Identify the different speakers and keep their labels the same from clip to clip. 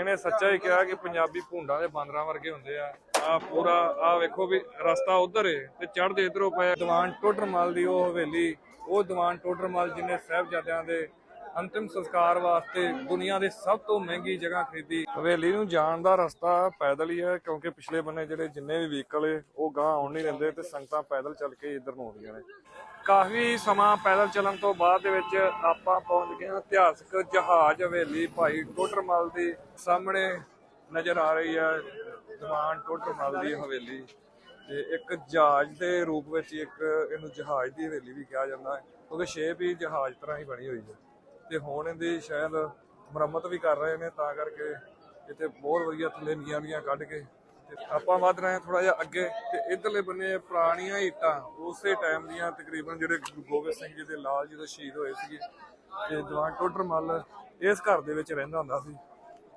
Speaker 1: ਇਹਨੇ ਸੱਚਾ ਹੀ ਕਿਹਾ ਕਿ ਪੰਜਾਬੀ ਭੁੰਡਾਂ ਦੇ ਬਾਂਦਰਾਂ ਵਰਗੇ ਹੁੰਦੇ ਆ। ਆ ਪੂਰਾ ਆ ਵੇਖੋ ਵੀ ਰਸਤਾ ਉਧਰ ਏ ਤੇ ਚੜ੍ਹਦੇ ਇਧਰੋਂ ਪਏ ਦੀਵਾਨ ਟੋਡਰਮਲ ਦੀ ਉਹ ਹਵੇਲੀ, ਉਹ ਦੀਵਾਨ ਟੋਡਰਮਲ ਜਿਹਨੇ ਸਾਹਿਬਜ਼ਾਦਿਆਂ ਦੇ ਅੰਤਿਮ ਸੰਸਕਾਰ ਵਾਸਤੇ ਦੁਨੀਆ ਦੇ ਸਭ ਤੋਂ ਮਹਿੰਗੀ ਜਗ੍ਹਾ ਖਰੀਦੀ। ਹਵੇਲੀ ਨੂੰ ਜਾਣ ਦਾ ਰਸਤਾ ਪੈਦਲ ਹੀ ਹੈ ਕਿਉਂਕਿ ਪਿਛਲੇ ਬੰਨੇ ਜਿਹੜੇ ਜਿੰਨੇ ਵੀ ਵਹੀਕਲ ਏ, ਉਹ ਗਾਂ ਆਉਣ ਨਹੀਂ ਰਹਿੰਦੇ ਤੇ ਸੰਗਤਾਂ ਪੈਦਲ ਚੱਲ ਕੇ ਇੱਧਰ ਨੂੰ ਆਉਂਦੀਆਂ ਨੇ। ਕਾਫੀ ਸਮਾਂ ਪੈਦਲ ਚੱਲਣ ਤੋਂ ਬਾਅਦ ਦੇ ਵਿੱਚ ਆਪਾਂ ਪਹੁੰਚ ਗਏ ਹਾਂ ਇਤਿਹਾਸਕ ਜਹਾਜ਼ ਹਵੇਲੀ ਭਾਈ ਟੋਡਰਮਲ ਦੀ ਸਾਹਮਣੇ ਨਜ਼ਰ ਆ ਰਹੀ ਹੈ, ਦੀਵਾਨ ਟੋਡਰਮਲ ਦੀ ਹਵੇਲੀ। ਤੇ ਇੱਕ ਜਹਾਜ਼ ਦੇ ਰੂਪ ਵਿੱਚ ਇੱਕ ਇਹਨੂੰ ਜਹਾਜ਼ ਦੀ ਹਵੇਲੀ ਵੀ ਕਿਹਾ ਜਾਂਦਾ ਹੈ, ਕਿਉਂਕਿ ਸ਼ੇਪ ਹੀ ਜਹਾਜ਼ ਤਰ੍ਹਾਂ ਹੀ ਬਣੀ ਹੋਈ ਹੈ। ਤੇ ਹੁਣ ਇਹਦੀ ਸ਼ਾਇਦ ਮੁਰੰਮਤ ਵੀ ਕਰ ਰਹੇ ਨੇ ਤਾਂ ਕਰਕੇ ਇੱਥੇ ਬਹੁਤ ਵਧੀਆ ਥੱਲੇ ਨੀਆਂ ਨੀਆਂ ਕੱਢ ਕੇ ਆਪਾਂ ਵੱਧ ਰਹੇ ਹਾਂ ਥੋੜਾ ਜਿਹਾ ਅੱਗੇ ਤੇ ਇਧਰਲੇ ਬੰਨੇ ਪੁਰਾਣੀਆਂ ਇੱਟਾਂ ਉਸੇ ਟਾਈਮ ਦੀਆਂ ਤਕਰੀਬਨ ਜਿਹੜੇ ਗੁਰੂ ਗੋਬਿੰਦ ਸਿੰਘ ਜੀ ਦੇ ਲਾਲ ਜੀ ਦੇ ਸ਼ਹੀਦ ਹੋਏ ਸੀਗੇ ਤੇ ਦੀਵਾਨ ਟੋਡਰਮਲ ਇਸ ਘਰ ਦੇ ਵਿੱਚ ਰਹਿੰਦਾ ਹੁੰਦਾ ਸੀ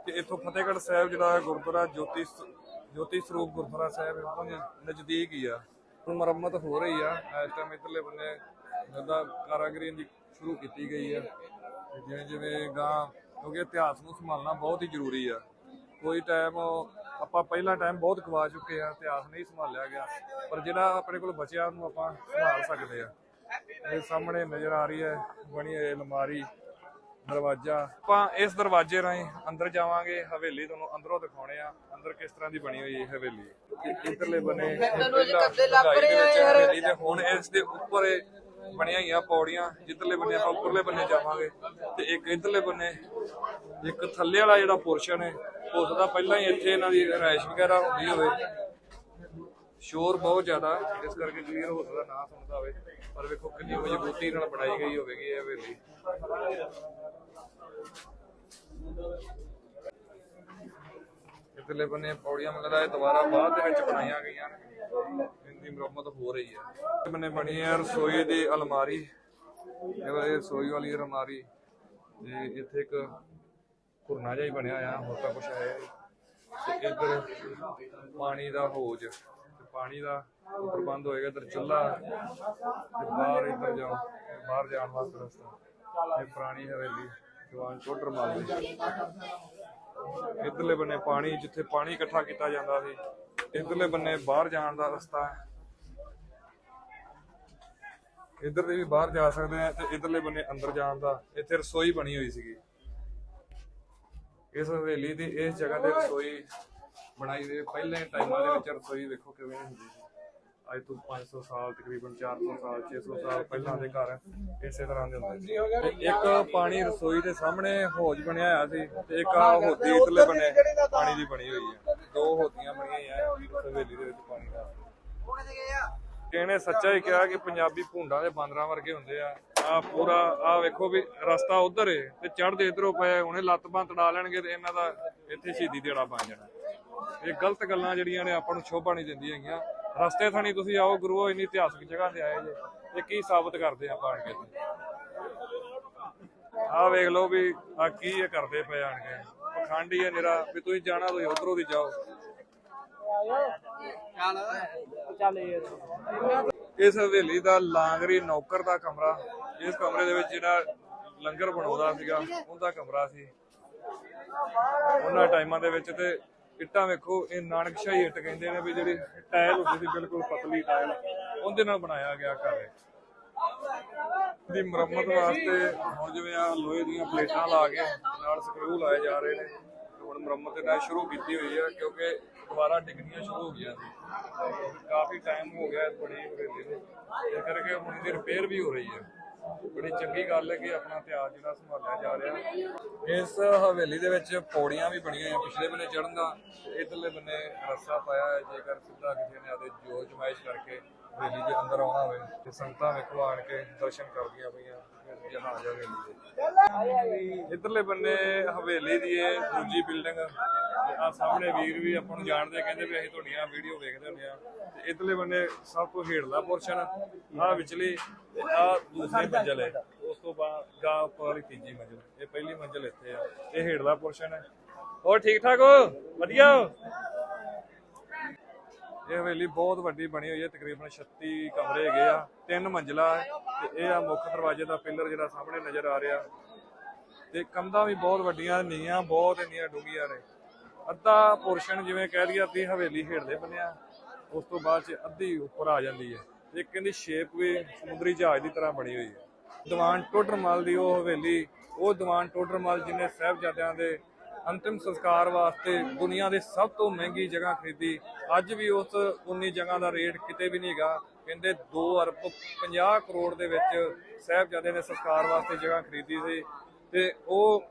Speaker 1: ਤੇ ਇੱਥੋਂ ਫਤਿਹਗੜ੍ਹ ਸਾਹਿਬ ਜਿਹੜਾ ਗੁਰਦੁਆਰਾ ਜੋਤੀ ਜੋਤੀ ਸਰੂਪ ਗੁਰਦੁਆਰਾ ਸਾਹਿਬ ਹੈ, ਉਹਦੇ ਨਜ਼ਦੀਕ ਹੀ ਆ। ਹੁਣ ਮੁਰੰਮਤ ਹੋ ਰਹੀ ਆ, ਇਸ ਟਾਈਮ ਇਧਰਲੇ ਬੰਨੇ ਜਿਹਦਾ ਕਾਰਾਗਰੀ ਦੀ ਸ਼ੁਰੂ ਕੀਤੀ ਗਈ ਆ। ਜਿਵੇਂ ਜਿਵੇਂ ਗਾਂ, ਕਿਉਂਕਿ ਇਤਿਹਾਸ ਨੂੰ ਸੰਭਾਲਣਾ ਬਹੁਤ ਹੀ ਜ਼ਰੂਰੀ ਆ। ਕੋਈ ਟਾਈਮ ਆਪਾਂ ਪਹਿਲਾ ਟਾਈਮ ਬਹੁਤ ਗਵਾ ਚੁੱਕੇ ਆ ਇਤਿਹਾਸ ਨਹੀਂ ਸੰਭਾਲਿਆ ਗਿਆ ਪਰ ਜਿਹੜਾ ਆਪਣੇ ਕੋਲ ਬਚਿਆ ਉਹਨੂੰ ਆਪਾਂ ਸੰਭਾਲ ਸਕਦੇ ਆ। ਇਹ ਸਾਹਮਣੇ ਨਜ਼ਰ ਆ ਰਹੀ ਹੈ ਬਣੀ ਹੋਈ ਅਲਮਾਰੀ ਦਰਵਾਜ਼ਾ। ਆਪਾਂ ਇਸ ਦਰਵਾਜ਼ੇ ਰਾਹੀਂ ਅੰਦਰ ਜਾਵਾਂਗੇ ਹਵੇਲੀ ਤੁਹਾਨੂੰ ਅੰਦਰੋਂ ਦਿਖਾਉਣੇ ਆ ਅੰਦਰ ਕਿਸ ਤਰ੍ਹਾਂ ਦੀ ਬਣੀ ਹੋਈ ਹੈ ਹਵੇਲੀ। ਇਧਰਲੇ ਬਨੇ ਹਵੇਲੀ ਦੇ ਹੁਣ ਇਸ ਦੇ ਉੱਪਰ ਬਣੀਆਂ ਹੋਈਆਂ ਪੌੜੀਆਂ, ਜਿੱਧਰਲੇ ਬੰਨੇ ਆਪਾਂ ਉੱਪਰਲੇ ਬੰਨੇ ਜਾਵਾਂਗੇ ਤੇ ਇੱਕ ਇਧਰਲੇ ਬੰਨੇ, ਇੱਕ ਥੱਲੇ ਵਾਲਾ ਜਿਹੜਾ ਪੋਰਸ਼ਨ ਹੈ ਹੋ ਸਕਦਾ ਪਹਿਲਾਂ ਹੀ ਇੱਥੇ ਇਹਨਾਂ ਦੀ ਰਿਹਾਇਸ਼ ਵਗੈਰਾ ਹੁੰਦੀ ਹੋਵੇ। ਸ਼ੋਰ ਬਹੁਤ ਜ਼ਿਆਦਾ, ਇਸ ਕਰਕੇ ਕਲੀਅਰ ਹੋ ਸਕਦਾ ਨਾ ਸੁਣਦਾ ਹੋਵੇ, ਪਰ ਵੇਖੋ ਕਿੰਨੀ ਮਜ਼ਬੂਤੀ ਨਾਲ ਬਣਾਈ ਗਈ ਹੋਵੇਗੀ ਇਹ ਹਵੇਲੀ। ਇਧਰਲੇ ਬੰਨੇ ਪੌੜੀਆਂ ਮਗਰ ਇਹ ਦੁਬਾਰਾ ਬਾਅਦ ਦੇ ਵਿੱਚ ਬਣਾਈਆਂ ਗਈਆਂ। ਨੇ ਇਹਦੀ ਮੁਰੰਮਤ ਹੋ ਰਹੀ ਹੈ। ਇਹ ਬੰਨੇ ਬਣੀ ਹੈ ਰਸੋਈ ਦੀ ਅਲਮਾਰੀ। ਇਹ ਰਸੋਈ ਵਾਲੀ ਅਲਮਾਰੀ। ਤੇ ਇੱਥੇ ਇੱਕ ਘੁਰਨਾ ਜਿਹਾ ਹੀ ਬਣਿਆ ਆ ਹੋਰ ਤਾਂ ਕੁਛ ਹੈ ਤੇ ਇੱਧਰ ਪਾਣੀ ਦਾ ਹੋਜ। ਤੇ ਪਾਣੀ ਦਾ ਪ੍ਰਬੰਧ ਹੋਏਗਾ, ਇੱਧਰ ਚੁੱਲ੍ਹਾ। ਤੇ ਬਾਹਰ ਇੱਧਰ ਜਾਓ, ਬਾਹਰ ਜਾਣ ਵਾਸਤੇ ਰਸਤਾ। ਇਹ ਪੁਰਾਣੀ ਹਵੇਲੀ, ਜਵਾਨ ਟੋਡਰ ਮਾਲ ਇਧਰਲੇ ਬੰਨੇ ਪਾਣੀ, ਜਿੱਥੇ ਪਾਣੀ ਇਕੱਠਾ ਕੀਤਾ ਜਾਂਦਾ ਸੀ, ਇਧਰਲੇ ਬੰਨੇ ਬਾਹਰ ਜਾਣ ਦਾ ਰਸਤਾ ਹੈ। ਇਧਰ ਦੇ ਵੀ ਬਾਹਰ ਜਾ ਸਕਦੇ ਆ ਤੇ ਇਧਰਲੇ ਬੰਨੇ ਅੰਦਰ ਜਾਣ ਦਾ ਇੱਥੇ ਰਸੋਈ ਬਣੀ ਹੋਈ ਸੀਗੀ। ਇਸ ਹਵੇਲੀ ਦੀ ਇਸ ਜਗ੍ਹਾ ਤੇ ਰਸੋਈ ਬਣਾਈ ਦੇ ਪਹਿਲੇ ਟਾਈਮਾਂ ਦੇ ਵਿੱਚ ਰਸੋਈ ਵੇਖੋ ਕਿਵੇਂ ਹੁੰਦੀ ਸੀ। ਅੱਜ ਤੋਂ 500 ਸਾਲ, ਤਕਰੀਬਨ 400 ਸਾਲ 600 ਸਾਲ ਪਹਿਲਾਂ ਦੇ ਘਰ ਇਸੇ ਤਰ੍ਹਾਂ ਦੇ ਹੁੰਦੇ ਸੀ। ਇੱਕ ਪਾਣੀ ਰਸੋਈ ਦੇ ਸਾਹਮਣੇ ਹੌਜ ਬਣਿਆ ਹੋਇਆ ਸੀ ਤੇ ਇੱਕ ਆ ਹੋਦੀ ਇਤਲੇ ਬਣੇ ਪਾਣੀ ਦੀ ਬਣੀ ਹੋਈ ਹੈ। ਦੋ ਹੋਦੀਆਂ ਬਣੀਆਂ ਹੋਈਆਂ ਹਵੇਲੀ ਦੇ ਵਿੱਚ ਪਾਣੀ ਦਾ। ਇਹਨੇ ਸੱਚਾ ਹੀ ਕਿਹਾ ਕਿ ਪੰਜਾਬੀ ਭੁੰਡਾਂ ਦੇ ਬਾਂਦਰਾਂ ਵਰਗੇ ਹੁੰਦੇ ਆ। ਆ ਪੂਰਾ ਆ ਵੇਖੋ ਵੀ ਰਸਤਾ ਉਧਰ ਏ ਤੇ ਚੜ੍ਹਦੇ ਇਧਰੋਂ ਪਏ ਉਹਨੇ ਲੱਤ ਬਾਂਹ ਤੜਾ ਲੈਣਗੇ ਤੇ ਇਹਨਾਂ ਦਾ ਇੱਥੇ ਸ਼ਹੀਦੀ ਦਿਹਾੜਾ ਬਣ ਜਾਣਾ। ਇਹ ਗਲਤ ਗੱਲਾਂ ਜਿਹੜੀਆਂ ਨੇ ਆਪਾਂ ਨੂੰ ਸ਼ੋਭਾ ਨਹੀਂ ਦਿੰਦੀਆਂ ਹੈਗੀਆਂ। ਰਸਤੇ ਥਾਣੀ ਤੁਸੀਂ ਆਓ ਗੁਰੂਓ ਇੰਨੀ ਇਤਿਹਾਸਕ ਜਗ੍ਹਾ ਤੇ ਆਏ ਜੇ ਇਹ ਕੀ ਸਾਬਤ ਕਰਦੇ ਆ ਆਣ ਕੇ ਆ ਵੇਖ ਲਓ ਵੀ ਆ ਕੀ ਇਹ ਕਰਦੇ ਪਏ ਆਣ ਕੇ। ਪਖੰਡੀ ਹੈ ਨਿਰਾ ਵੀ ਤੁਸੀਂ ਜਾਣਾ, ਤੁਸੀਂ ਉਧਰੋਂ ਦੀ ਜਾਓ। ਇਸ ਹਵੇਲੀ ਦਾ ਲਾਂਗਰੀ ਨੌਕਰ ਦਾ ਕਮਰਾ ਇਸ ਕਮਰੇ ਦੇ ਵਿੱਚ ਜਿਹੜਾ ਲੰਗਰ ਬਣਾਉਂਦਾ ਸੀਗਾ, ਉਹਦਾ ਕਮਰਾ ਸੀ ਉਹਨਾਂ ਟਾਈਮਾਂ ਦੇ ਵਿੱਚ ਤੇ ਇੱਟਾਂ ਵੇਖੋ, ਇਹ ਨਾਨਕਸ਼ਾਹੀ ਇੱਟ ਕਹਿੰਦੇ ਨੇ ਵੀ ਜਿਹੜੀ ਟਾਇਲ ਹੁੰਦੀ ਸੀ, ਬਿਲਕੁਲ ਪਤਲੀ ਟਾਇਲ, ਉਹਦੇ ਨਾਲ ਬਣਾਇਆ ਗਿਆ ਘਰ ਇਹ। ਦੀ ਮੁਰੰਮਤ ਵਾਸਤੇ ਹੁਣ ਜਿਵੇਂ ਆ ਲੋਹੇ ਦੀਆਂ ਪਲੇਟਾਂ ਲਾ ਕੇ ਨਾਲ ਸਕਰੂ ਲਾਏ ਜਾ ਰਹੇ ਨੇ ਹੁਣ ਮੁਰੰਮਤ ਇਹਨਾਂ ਸ਼ੁਰੂ ਕੀਤੀ ਹੋਈ ਹੈ ਕਿਉਂਕਿ ਦੁਬਾਰਾ ਡਿੱਗਣੀਆਂ ਸ਼ੁਰੂ ਹੋ ਗਈਆਂ ਸੀ। ਕਾਫੀ ਟਾਈਮ ਹੋ ਗਿਆ ਬੜੀ ਹਵੇਲੀ ਨੂੰ। ਇਸ ਕਰਕੇ ਹੁਣ ਇਹਦੀ ਰਿਪੇਅਰ ਵੀ ਹੋ ਰਹੀ ਹੈ ਬੜੀ ਚੰਗੀ ਗੱਲ ਹੈ ਕਿ ਆਪਣਾ ਇਤਿਹਾਸ ਜਿਹੜਾ ਸੰਭਾਲਿਆ ਜਾ ਰਿਹਾ। ਇਸ ਹਵੇਲੀ ਦੇ ਵਿੱਚ ਪੌੜੀਆਂ ਵੀ ਬਣੀਆਂ ਹੋਈਆਂ। ਪਿਛਲੇ ਬੰਨੇ ਚੜਨ ਦਾ ਤੇ ਇਧਰਲੇ ਬੰਨੇ ਰੱਸਾ ਪਾਇਆ ਹੈ ਜੇਕਰ ਸਿੱਧਾ ਕਿਸੇ ਨੇ ਆਦੇ ਜੋਸ਼ ਜਮਾਇਸ਼ ਕਰਕੇ ਹਵੇਲੀ ਦੇ ਅੰਦਰ ਆਉਣਾ ਹੋਵੇ ਤੇ ਸੰਗਤਾਂ ਵੇਖੋ ਆਣ ਕੇ ਦਰਸ਼ਨ ਕਰਦੀਆਂ ਪਈਆਂ। ਇਸ ਇਧਰਲੇ ਬੰਨੇ ਹਵੇਲੀ ਦੀ ਇਹ ਦੂਜੀ ਬਿਲਡਿੰਗ ਆ ਸਾਹਮਣੇ ਵੀਰ ਵੀ ਆਪਾਂ ਨੂੰ ਜਾਣਦੇ ਕਹਿੰਦੇ ਵੀ ਅਸੀਂ ਤੁਹਾਡੀਆਂ ਵੀਡੀਓ ਵੇਖਦੇ ਹੁੰਦੇ ਆ। ਤੇ ਇਧਰਲੇ ਬੰਨੇ ਸਭ ਤੋਂ ਹੇਠਲਾ ਪੋਰਸ਼ਨ ਆ ਵਿਚਲੀ ਆ ਦੂਸਰੀ ਮੰਜ਼ਲ ਹੈ ਉਸ ਤੋਂ ਬਾਅਦ ਗਾ ਉੱਪਰ ਵਾਲੀ ਤੀਜੀ ਮੰਜ਼ਲ। ਇਹ ਪਹਿਲੀ ਮੰਜ਼ਲ ਇੱਥੇ ਆ। ਇਹ ਹੇਠਲਾ ਪੋਰਸ਼ਨ ਹੈ ਹੋਰ ਠੀਕ ਠਾਕ ਹੋ? ਵਧੀਆ ਇਹ ਹਵੇਲੀ ਬਹੁਤ ਵੱਡੀ ਬਣੀ ਹੋਈ ਹੈ, ਤਕਰੀਬਨ 36 ਕਮਰੇ ਹੈਗੇ ਆ, ਤਿੰਨ ਮੰਜ਼ਲਾ ਹੈ ਤੇ ਇਹ ਆ ਮੁੱਖ ਦਰਵਾਜ਼ੇ ਦਾ ਪਿੱਲਰ ਜਿਹੜਾ ਸਾਹਮਣੇ ਨਜ਼ਰ ਆ ਰਿਹਾ। ਤੇ ਕੰਧਾਂ ਵੀ ਬਹੁਤ ਵੱਡੀਆਂ ਨੀਆਂ ਬਹੁਤ ਇੰਨੀਆਂ ਡੂੰਘੀਆਂ ਨੇ। ਅੱਧਾ ਪੋਰਸ਼ਨ ਜਿਵੇਂ ਕਹਿ ਦਈਏ, ਅੱਧੀ ਹਵੇਲੀ ਹੇਠਲੇ ਬੰਨਿਆ ਉਸ ਤੋਂ ਬਾਅਦ ਚ ਅੱਧੀ ਉੱਪਰ ਆ ਜਾਂਦੀ ਹੈ। ਇੱਕ ਕਹਿੰਦੀ ਸ਼ੇਪ ਵੀ ਸਮੁੰਦਰੀ ਜਹਾਜ਼ ਦੀ ਤਰ੍ਹਾਂ ਬਣੀ ਹੋਈ ਹੈ। ਦੀਵਾਨ ਟੋਡਰਮਲ ਦੀ ਉਹ ਹਵੇਲੀ, ਉਹ ਦੀਵਾਨ ਟੋਡਰਮਲ ਜਿਹਨੇ ਸਾਹਿਬਜ਼ਾਦਿਆਂ ਦੇ ਅੰਤਿਮ ਸੰਸਕਾਰ ਵਾਸਤੇ ਦੁਨੀਆ ਦੇ ਸਭ ਤੋਂ ਮਹਿੰਗੀ ਜਗ੍ਹਾ ਖਰੀਦੀ। ਅੱਜ ਵੀ ਉਸ ਉਨੀ ਜਗ੍ਹਾ ਦਾ ਰੇਟ ਕਿਤੇ ਵੀ ਨਹੀਂ ਹੈਗਾ। ਕਹਿੰਦੇ 2 ਅਰਬ 50 ਕਰੋੜ ਦੇ ਵਿੱਚ ਸਾਹਿਬਜ਼ਾਦੇ ਨੇ ਸੰਸਕਾਰ ਵਾਸਤੇ ਜਗ੍ਹਾ ਖਰੀਦੀ ਸੀ। ਤੇ ਉਹ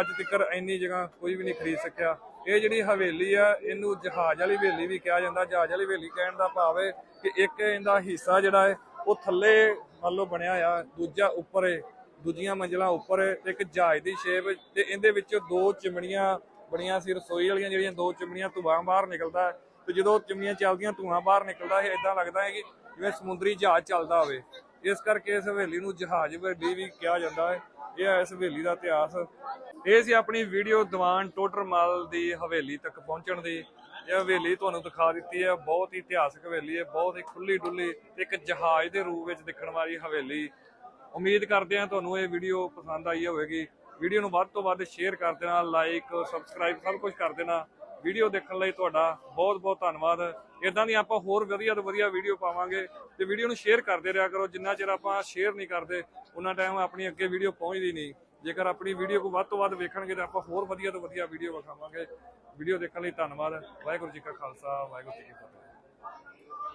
Speaker 1: ਅੱਜ ਤੱਕ ਇੰਨੀ ਜਗ੍ਹਾ ਕੋਈ ਵੀ ਨਹੀਂ ਖਰੀਦ ਸਕਿਆ। ਇਹ ਜਿਹੜੀ ਹਵੇਲੀ ਆ, ਇਹਨੂੰ ਜਹਾਜ਼ ਵਾਲੀ ਹਵੇਲੀ ਵੀ ਕਿਹਾ ਜਾਂਦਾ। ਜਹਾਜ਼ ਵਾਲੀ ਹਵੇਲੀ ਕਹਿਣ ਦਾ ਭਾਵ ਹੈ ਕਿ ਇੱਕ ਇਹਦਾ ਹਿੱਸਾ ਜਿਹੜਾ ਹੈ, ਉਹ ਥੱਲੇ ਮੰਨ ਲਓ ਬਣਿਆ ਆ, ਦੂਜਾ ਉੱਪਰ ਹੈ ਦੂਜੀਆਂ ਮੰਜ਼ਲਾਂ ਉੱਪਰ ਤੇ ਇੱਕ ਜਹਾਜ਼ ਦੀ ਸ਼ੇਪ ਤੇ ਇਹਦੇ ਵਿੱਚ ਦੋ ਚਿਮਣੀਆਂ ਬਣੀਆਂ ਸੀ, ਰਸੋਈ ਵਾਲੀਆਂ ਜਿਹੜੀਆਂ ਦੋ ਚਿਮਣੀਆਂ ਧੂਆਂ ਬਾਹਰ ਨਿਕਲਦਾ ਹੈ ਤੇ ਜਦੋਂ ਚਿਮਣੀਆਂ ਚੱਲਦੀਆਂ, ਧੂਆਂ ਬਾਹਰ ਨਿਕਲਦਾ ਹੈ ਇਦਾਂ ਲੱਗਦਾ ਹੈ ਕਿ ਜਿਵੇਂ ਸਮੁੰਦਰੀ ਜਹਾਜ਼ ਚੱਲਦਾ ਹੋਵੇ। ਇਸ ਕਰਕੇ ਇਸ ਹਵੇਲੀ ਨੂੰ ਜਹਾਜ਼ ਹਵੇਲੀ ਵੀ ਕਿਹਾ ਜਾਂਦਾ ਹੈ। ਇਹ ਹੈ ਇਸ ਹਵੇਲੀ ਦਾ ਇਤਿਹਾਸ। ਇਹ ਸੀ ਆਪਣੀ ਵੀਡੀਓ ਦੀਵਾਨ ਟੋਡਰਮਲ ਦੀ ਹਵੇਲੀ ਤੱਕ ਪਹੁੰਚਣ ਦੀ। ਇਹ ਹਵੇਲੀ ਤੁਹਾਨੂੰ ਦਿਖਾ ਦਿੱਤੀ ਹੈ, ਬਹੁਤ ਹੀ ਇਤਿਹਾਸਕ ਹਵੇਲੀ ਹੈ, ਬਹੁਤ ਹੀ ਖੁੱਲੀ ਡੁੱਲੀ ਇੱਕ ਜਹਾਜ਼ ਦੇ ਰੂਪ ਵਿੱਚ ਦਿਖਣ ਵਾਲੀ ਹਵੇਲੀ। ਉਮੀਦ ਕਰਦੇ ਹਾਂ ਤੁਹਾਨੂੰ ਇਹ ਵੀਡੀਓ ਪਸੰਦ ਆਈ ਹੋਵੇਗੀ। ਵੀਡੀਓ ਨੂੰ ਵੱਧ ਤੋਂ ਵੱਧ ਸ਼ੇਅਰ ਕਰ ਦੇਣਾ ਲਾਈਕ ਸਬਸਕ੍ਰਾਈਬ ਸਭ ਕੁਝ ਕਰ ਦੇਣਾ। ਵੀਡੀਓ ਦੇਖਣ ਲਈ ਤੁਹਾਡਾ ਬਹੁਤ ਬਹੁਤ ਧੰਨਵਾਦ। ਇਦਾਂ ਦੀ ਆਪਾਂ ਹੋਰ ਵਧੀਆ ਤੋਂ ਵਧੀਆ ਵੀਡੀਓ ਪਾਵਾਂਗੇ ਤੇ ਵੀਡੀਓ ਨੂੰ ਸ਼ੇਅਰ ਕਰਦੇ ਰਿਹਾ ਕਰੋ। ਜਿੰਨਾ ਚਿਰ ਆਪਾਂ ਸ਼ੇਅਰ ਨਹੀਂ ਕਰਦੇ ਉਹਨਾਂ ਟਾਈਮ ਆਪਣੀ ਅੱਗੇ ਵੀਡੀਓ ਪਹੁੰਚਦੀ ਨਹੀਂ। ਜੇਕਰ ਆਪਣੀ ਵੀਡੀਓ ਕੋ ਵੱਧ ਤੋਂ ਵੱਧ ਵੇਖਣਗੇ ਤਾਂ ਆਪਾਂ ਹੋਰ ਵਧੀਆ ਤੋਂ ਵਧੀਆ ਵੀਡੀਓ ਵਿਖਾਵਾਂਗੇ। ਵੀਡੀਓ ਦੇਖਣ ਲਈ ਧੰਨਵਾਦ। ਵਾਹਿਗੁਰੂ ਜੀ ਕਾ ਖਾਲਸਾ, ਵਾਹਿਗੁਰੂ ਜੀ ਕੀ ਫਤਿਹ।